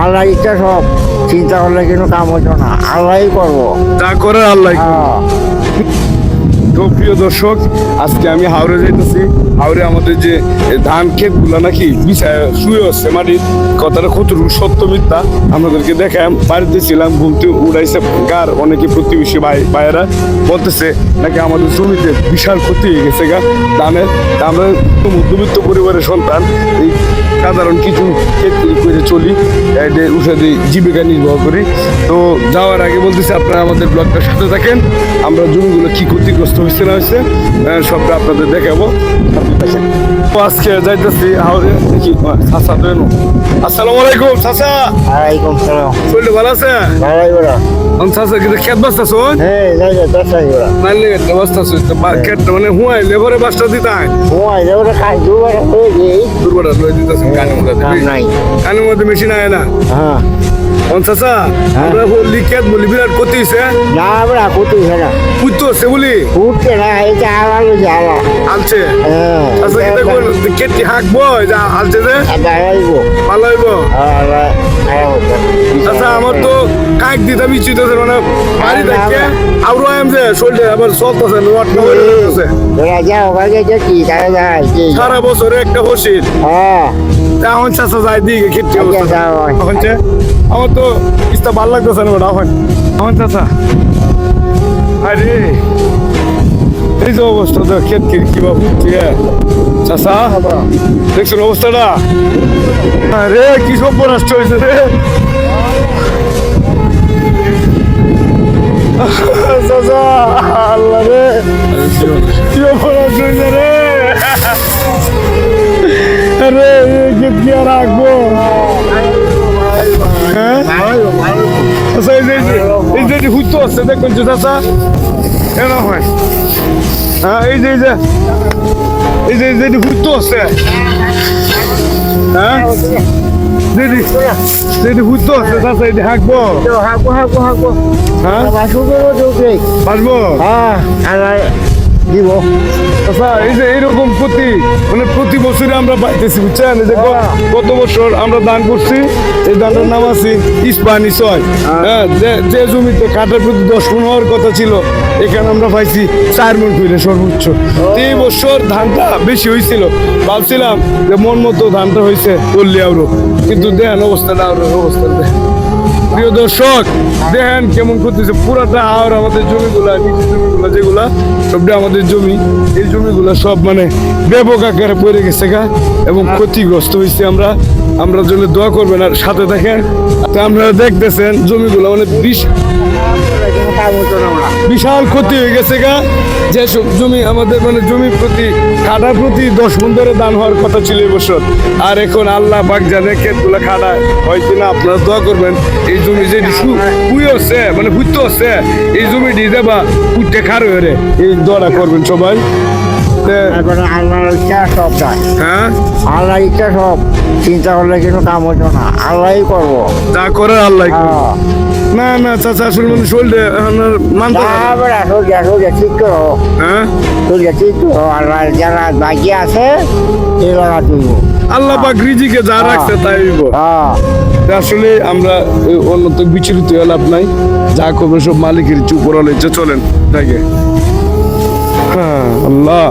আল্লাহ ইচ্ছা সব চিন্তা করলে কিন্তু কাম হতো না আল্লাহই করব তা করে আল্লাহ হ্যাঁ। তো প্রিয় দর্শক, আজকে আমি হাওড়ে যাইতেছি। হাওড়ে আমাদের যে ধান ক্ষেতগুলা নাকি শুয়ে হচ্ছে মাটির, কথাটা কতটুকু সত্য মিথ্যা আমাদেরকে দেখাম বাড়িতে ছিলাম, ঘুমতে উড়াইছে গার, অনেকে প্রতিবেশী ভাই, ভাইয়েরা বলতেছে, নাকি আমাদের জমিতে বিশাল ক্ষতি হয়ে গেছে গা ধানের? আমরা মধ্যবিত্ত পরিবারের সন্তান, এই সাধারণ কিছু ক্ষেত্রে করে চলি উষাদি জীবিকা নির্বাহ করি। তো যাওয়ার আগে বলতেছি, আপনারা আমাদের ব্লগটার সাথে থাকেন, আমরা জমিগুলো কি ক্ষতিগ্রস্ত হয়েছে। না হয়েছে সবটা আপনাদের দেখাবো। আজকে যাইতেছি হাওড়ে দেখি চাষা তো এনো আসসালামু আলাইকুম চাষা সালাম। শরীর ভালো আছে? ভালোই চাষা কিন্তু খেত বাঁচতেছ হ্যাঁ যাই যাই খেত মানে হুয়াই লেবারে বাসটা দিতাই ঘুমাই যাব খাই দুবার হয়ে গেই মধ্যে নাই। মধ্যে মেশিন আয় না। হ্যাঁ। চাষা আমরা বললি খেত বলি বিরাট ক্ষতি হয়েছে না আমরা কুতুই না। উঠতো সে বলি। উঠছে না এটা আলাল হয়েছে আলছে। হ্যাঁ। আচ্ছা এটা কোন ক্ষেত হাঁকবো যা আলছে যে। আচ্ছা আমার তো কাক দিতে বিচ্ছিত মানে বাড়ি থেকে আউরো আম যে শরীরে আবার চলতেছে যায় কি সারা বছরে একটা হসির হ্যাঁ। এখন চাষা যায় দিকে ক্ষেত্রে আচ্ছা, এখন আমার তো ইস্তা ভালো লাগতেছে না এখন। এখন চাষা। এই যে অবস্থা তো ক্ষেত কীভাবে উঠছে চাষা দেখছেন অবস্থাটা? আরে, কি সব নষ্ট হয়েছে রে। আল্লাহ রে। কি অপরাধ হয়েছে রে। হ্যাঁ? এই যে হুতো আছে, দেখুন চাচা। কেন হয়। হ্যাঁ এই যে এই যে। এই যে এই যে হুতো আছে। হ্যাঁ? দিদি দিদি হুতো আছে চাচা যে হাঁকবো। হাঁকো হাঁকো হাঁকো হ্যাঁ? হ্যাঁ দিব। আচ্ছা এই যে এইরকম প্রতি মানে প্রতি বছরে আমরা পাইতেছি বুঝছেন? যে গত বছর আমরা দান করছি এই দানটার নাম আছে ইস্পানি ছয়। হ্যাঁ। যে- যে জমিতে কাটার প্রতি দশ মন হওয়ার কথা ছিল এখানে আমরা পাইছি চার মন করে সর্বোচ্চ। এই বছর ধানটা বেশি হয়েছিল ভাবছিলাম যে মন মতো ধানটা হয়েছে করলি আরও কিন্তু দেখেন অবস্থাটা আরও অবস্থা দেখেন প্রিয় দর্শক, দেখেন কেমন করতেছে পুরাটা আর আমাদের জমিগুলা নিচু জমিগুলা যেগুলা, সবটা আমাদের জমি। এই জমিগুলা সব মানে ব্যাপক আকারে পড়ে গেছে গা, এবং ক্ষতিগ্রস্ত হয়েছে আমরা। আমরা জন্য দোয়া করবেন আর সাথে দেখেন তো আপনারা দেখতেছেন, জমিগুলা মানে বিশ বিশাল ক্ষতি হয়ে গেছে গা। যেসব জমি আমাদের মানে জমি প্রতি কাটার প্রতি দশ মন দান হওয়ার কথা ছিল এবছর আর এখন আল্লাহ পাক জানে ক্ষেতগুলো খাটা হয় কিনা, আপনারা দোয়া করবেন। এই জমি যে শুই হচ্ছে মানে হুইতে হচ্ছে এই জমি দিয়ে দেবা উঠতে খার হয়ে রে। এই দোয়াটা করবেন সবাই। আল্লাহর ইচ্ছা সব হ্যাঁ আল্লাহর ইচ্ছা সব চিন্তা করলে কিন্তু কাম হতো না। আল্লাহই করব যা করে আল্লাহ না না চাচা আসলে মানে শরীরে এখন আর মানতে পারে না। সোজা সোজা ঠিক করো হ্যাঁ সোজা ঠিক করো আল্লাহ যারা বাকি আছে তুলব আল্লাহ পাক রিজিকে যা রাখছে তাই হইব। হ্যাঁ। আসলে আমরা অন্য তো বিচলিত লাভ নাই। যা করবে সব মালিকের চুপ ওরা চলেন তাকে হ্যাঁ আল্লাহ।